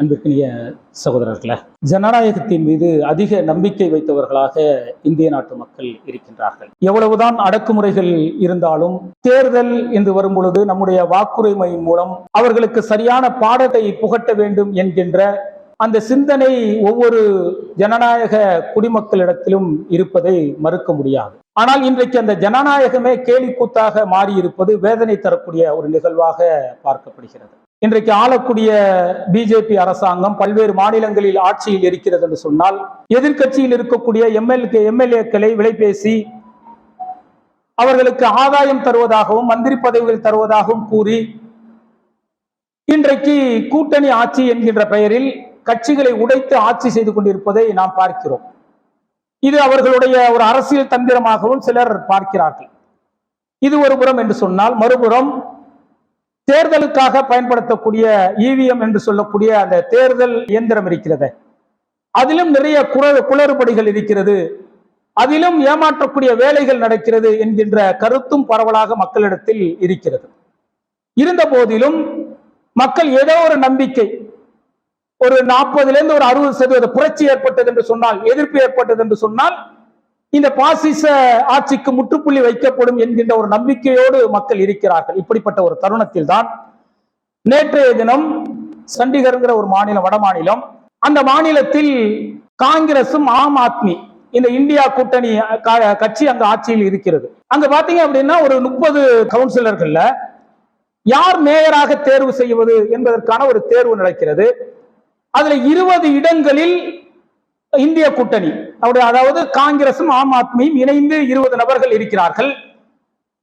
அன்பிற்கினிய சகோதரர்களே ஜனநாயகத்தின் மீது அதிக நம்பிக்கை வைத்தவர்களாக இந்திய நாட்டு மக்கள் இருக்கின்றார்கள். எவ்வளவுதான் அடக்குமுறைகள் இருந்தாலும் தேர்தல் என்று வரும் பொழுது நம்முடைய வாக்குரிமை மூலம் அவர்களுக்கு சரியான பாடத்தை புகட்ட வேண்டும் என்கின்ற அந்த சிந்தனை ஒவ்வொரு ஜனநாயக குடிமக்களிடத்திலும் இருப்பதை மறுக்க முடியாது. ஆனால் இன்றைக்கு அந்த ஜனநாயகமே கேலிக்கூத்தாக மாறியிருப்பது வேதனை தரக்கூடிய ஒரு நிகழ்வாக பார்க்கப்படுகிறது. இன்றைக்கு ஆளக்கூடிய பிஜேபி அரசாங்கம் பல்வேறு மாநிலங்களில் ஆட்சியில் இருக்கிறது என்று சொன்னால் எதிர்க்கட்சியில் இருக்கக்கூடிய எம்எல்ஏ எம்எல்ஏக்களை விலைபேசி அவர்களுக்கு ஆதாயம் தருவதாகவும் மந்திரி பதவிகள் தருவதாகவும் கூறி இன்றைக்கு கூட்டணி ஆட்சி என்கின்ற பெயரில் கட்சிகளை உடைத்து ஆட்சி செய்து கொண்டிருப்பதை நாம் பார்க்கிறோம். இது அவர்களுடைய ஒரு அரசியல் தந்திரமாகவும் சிலர் பார்க்கிறார்கள். இது ஒரு புறம் என்று சொன்னால் மறுபுறம் தேர்தலுக்காக பயன்படுத்தக்கூடிய இவிஎம் என்று சொல்லக்கூடிய அந்த தேர்தல் இயந்திரம் இருக்கிறது. அதிலும் நிறைய குளறு குளறுபடிகள் இருக்கிறது. அதிலும் ஏமாற்றக்கூடிய வேலைகள் நடக்கிறது என்கின்ற கருத்தும் பரவலாக மக்களிடத்தில் இருக்கிறது. இருந்த போதிலும் மக்கள் ஏதோ ஒரு நம்பிக்கை ஒரு நாற்பதுல இருந்து ஒரு அறுபது சதவீத புரட்சி ஏற்பட்டது என்று சொன்னால் எதிர்ப்பு ஏற்பட்டது என்று சொன்னால் இந்த பாசிச ஆட்சிக்கு முற்றுப்புள்ளி வைக்கப்படும் என்கின்ற ஒரு நம்பிக்கையோடு மக்கள் இருக்கிறார்கள். இப்படிப்பட்ட ஒரு தருணத்தில் தான் நேற்றைய தினம் சண்டிகர்ங்கிற ஒரு மாநிலம் வட மாநிலம் அந்த மாநிலத்தில் காங்கிரசும் ஆம் ஆத்மி இந்த இந்தியா கூட்டணி க- கட்சி அங்க ஆட்சியில் இருக்கிறது. அங்க பாத்தீங்க அப்படின்னா ஒரு முப்பது கவுன்சிலர்கள்ல யார் மேயராக தேர்வு செய்வது என்பதற்கான ஒரு தேர்வு நடக்கிறது. அதுல இருபது இடங்களில் இந்திய கூட்டணி. அவருடைய அதாவது காங்கிரசும் ஆம் ஆத்மியும் இணைந்து இருபது நபர்கள் இருக்கிறார்கள்.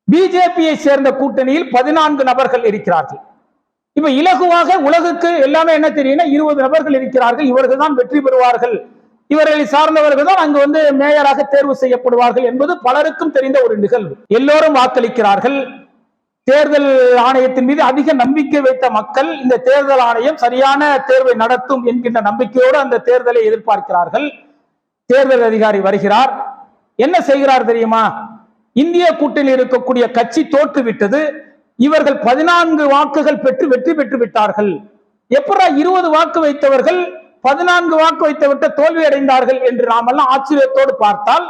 பிஜேபியை சேர்ந்த கூட்டணியில் பதினான்கு நபர்கள் இருக்கிறார்கள். இப்ப இலகுவாக உலகுக்கு எல்லாமே என்ன தெரியும்னா இருபது நபர்கள் இருக்கிறார்கள். இவர்கள் தான் வெற்றி பெறுவார்கள். இவர்களை சார்ந்தவர்கள் தான் அங்கு வந்து மேயராக தேர்வு செய்யப்படுவார்கள் என்பது பலருக்கும் தெரிந்த ஒரு நிகழ்வு. எல்லோரும் வாக்களிக்கிறார்கள். தேர்தல் ஆணையத்தின் மீது அதிக நம்பிக்கை வைத்த மக்கள் இந்த தேர்தல் ஆணையம் சரியான தேர்வை நடத்தும் என்கின்ற நம்பிக்கையோடு அந்த தேர்தலை எதிர்பார்க்கிறார்கள். தேர்தல் அதிகாரி வருகிறார். என்ன செய்கிறார் தெரியுமா? இந்திய கூட்டணி இருக்கக்கூடிய கட்சி தோற்றுவிட்டது. இவர்கள் பதினான்கு வாக்குகள் பெற்று வெற்றி பெற்று விட்டார்கள். எப்படா இருபது வாக்கு வைத்தவர்கள் பதினான்கு வாக்கு வைத்துவிட்டு தோல்வி அடைந்தார்கள் என்று நாமெல்லாம் ஆச்சரியத்தோடு பார்த்தால்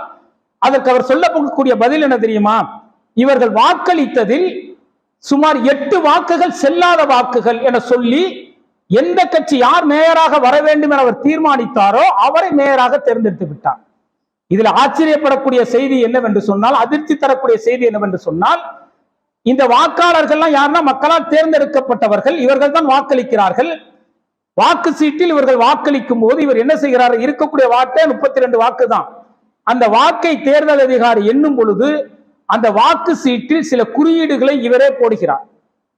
அதற்கு அவர் சொல்லக்கூடிய பதில் என்ன தெரியுமா? இவர்கள் வாக்களித்ததில் சுமார் எட்டு வாக்குகள் செல்லாத வாக்குகள் என சொல்லி எந்த கட்சி யார் மேயராக வர வேண்டும் என அவர் தீர்மானித்தாரோ அவரை மேயராக தேர்ந்தெடுத்து விட்டார். இதுல ஆச்சரியப்படக்கூடிய செய்தி என்னவென்று சொன்னால் அதிர்ச்சி தரக்கூடிய செய்தி என்னவென்று சொன்னால் இந்த வாக்காளர்கள்லாம் யாருன்னா மக்களால் தேர்ந்தெடுக்கப்பட்டவர்கள் இவர்கள் தான் வாக்களிக்கிறார்கள். வாக்கு சீட்டில் இவர்கள் வாக்களிக்கும் போது இவர் என்ன செய்கிறார்? இருக்கக்கூடிய வாக்கே முப்பத்தி ரெண்டு வாக்கு தான். அந்த வாக்கை தேர்தல் அதிகாரி எண்ணும் பொழுது அந்த வாக்கு சீட்டில் சில குறியீடுகளை இவரே போடுகிறார்.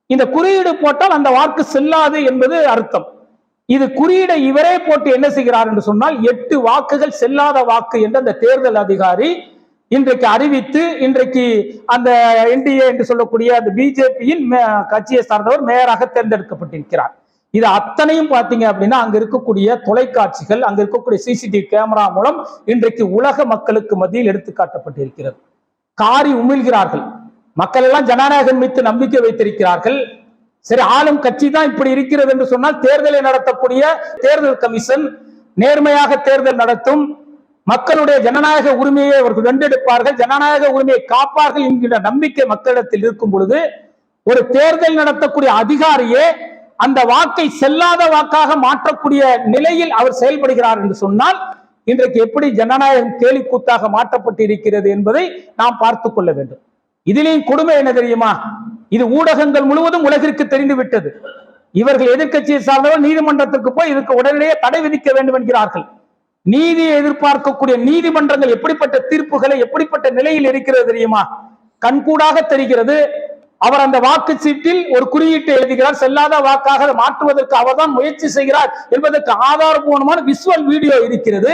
இந்த குறியீடு போட்டால் அந்த வாக்கு செல்லாது என்பது அர்த்தம். இது குறியீடை இவரே போட்டு என்ன செய்கிறார் என்று சொன்னால் எட்டு வாக்குகள் செல்லாத வாக்கு என்று அந்த தேர்தல் அதிகாரி இன்றைக்கு அறிவித்து இன்றைக்கு அந்த என்டிஏ என்று சொல்லக்கூடிய அந்த பிஜேபியின் கட்சியை சார்ந்தவர் மேயராக தேர்ந்தெடுக்கப்பட்டிருக்கிறார். இது அத்தனையும் பார்த்தீங்க அப்படின்னா அங்க இருக்கக்கூடிய தொலைக்காட்சிகள் அங்க இருக்கக்கூடிய சிசிடிவி கேமரா மூலம் இன்றைக்கு உலக மக்களுக்கு மத்தியில் எடுத்து காட்டப்பட்டிருக்கிறது காரி உமிழ்கிறார்கள். மக்கள் எல்லாம் ஜனநாயகம் மீது நம்பிக்கை வைத்திருக்கிறார்கள். சரி ஆளும் கட்சி தான் இப்படி இருக்கிறது என்று சொன்னால் தேர்தலை நடத்தக்கூடிய தேர்தல் கமிஷன் நேர்மையாக தேர்தல் நடத்தும். மக்களுடைய ஜனநாயக உரிமையை அவர்கள் வென்றெடுப்பார்கள். ஜனநாயக உரிமையை காப்பார்கள் என்கின்ற நம்பிக்கை மக்களிடத்தில் இருக்கும் பொழுது ஒரு தேர்தல் நடத்தக்கூடிய அதிகாரியே அந்த வாக்கை செல்லாத வாக்காக மாற்றக்கூடிய நிலையில் அவர் செயல்படுகிறார் என்று சொன்னால் இன்றைக்கு எப்படி ஜனநாயகம் கேலிக்கூத்தாக மாற்றப்பட்டு இருக்கிறது என்பதை நாம் பார்த்து கொள்ள வேண்டும். இதிலேயும் கொடுமை என்ன தெரியுமா? இது ஊடகங்கள் முழுவதும் உலகிற்கு தெரிந்து விட்டது. இவர்கள் எதிர்க்கட்சியை சார்ந்தவர் நீதிமன்றத்துக்கு போய் இதுக்கு உடனடியே தடை விதிக்க வேண்டும் என்கிறார்கள். நீதியை எதிர்பார்க்கக்கூடிய நீதிமன்றங்கள் எப்படிப்பட்ட தீர்ப்புகளை எப்படிப்பட்ட நிலையில் இருக்கிறது தெரியுமா? கண்கூடாக தெரிகிறது. அவர் அந்த வாக்கு சீட்டில் ஒரு குறியீட்டை எழுதுகிறார். செல்லாத வாக்காக மாற்றுவதற்கு அவர்தான் முயற்சி செய்கிறார் என்பதற்கு ஆதாரபூர்வமான விசுவல் வீடியோ இருக்கிறது.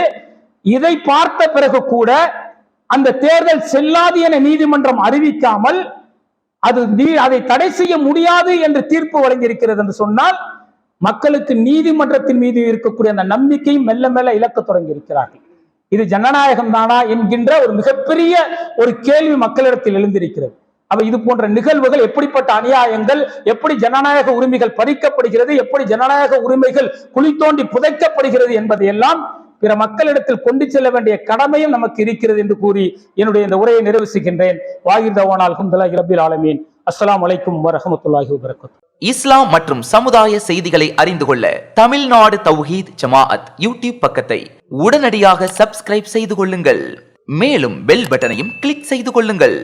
இதை பார்த்த பிறகு கூட அந்த தேர்தல் செல்லாது என நீதிமன்றம் அறிவிக்காமல் அது நீ- அதை தடை செய்ய முடியாது என்று தீர்ப்பு வழங்கியிருக்கிறது என்று சொன்னால் மக்களுக்கு நீதிமன்றத்தின் மீது இருக்கக்கூடிய அந்த நம்பிக்கையும் மெல்ல மெல்ல இழக்க தொடங்கி இருக்கிறார்கள் இது ஜனநாயகம் தானா என்கின்ற ஒரு மிகப்பெரிய ஒரு கேள்வி மக்களிடத்தில் எழுந்திருக்கிறது. அப்ப இது போன்ற நிகழ்வுகள் எப்படிப்பட்ட அநியாயங்கள் எப்படி ஜனநாயக உரிமைகள் பறிக்கப்படுகிறது எப்படி ஜனநாயக உரிமைகள் குழி தோண்டி புதைக்கப்படுகிறது என்பதையெல்லாம் பிற மக்களிடத்தில் கொண்டு செல்ல வேண்டிய கடமையும் நமக்கு இருக்கிறது என்று கூறி என்னுடைய இந்த உரையை நிறைவு செய்கின்றேன் வாகிர் தவான் ரபில் ஆலமீன். அஸ்லாம் வலைக்கும் வரஹமத்துல்லாஹி வபரகாத்துஹு. இஸ்லாம் மற்றும் சமுதாய செய்திகளை அறிந்து கொள்ள தமிழ்நாடு தௌஹீத் ஜமாஅத் யூடியூப் பக்கத்தை உடனடியாக சப்ஸ்கிரைப் செய்து கொள்ளுங்கள். மேலும் பெல் பட்டனையும் கிளிக் செய்து கொள்ளுங்கள்.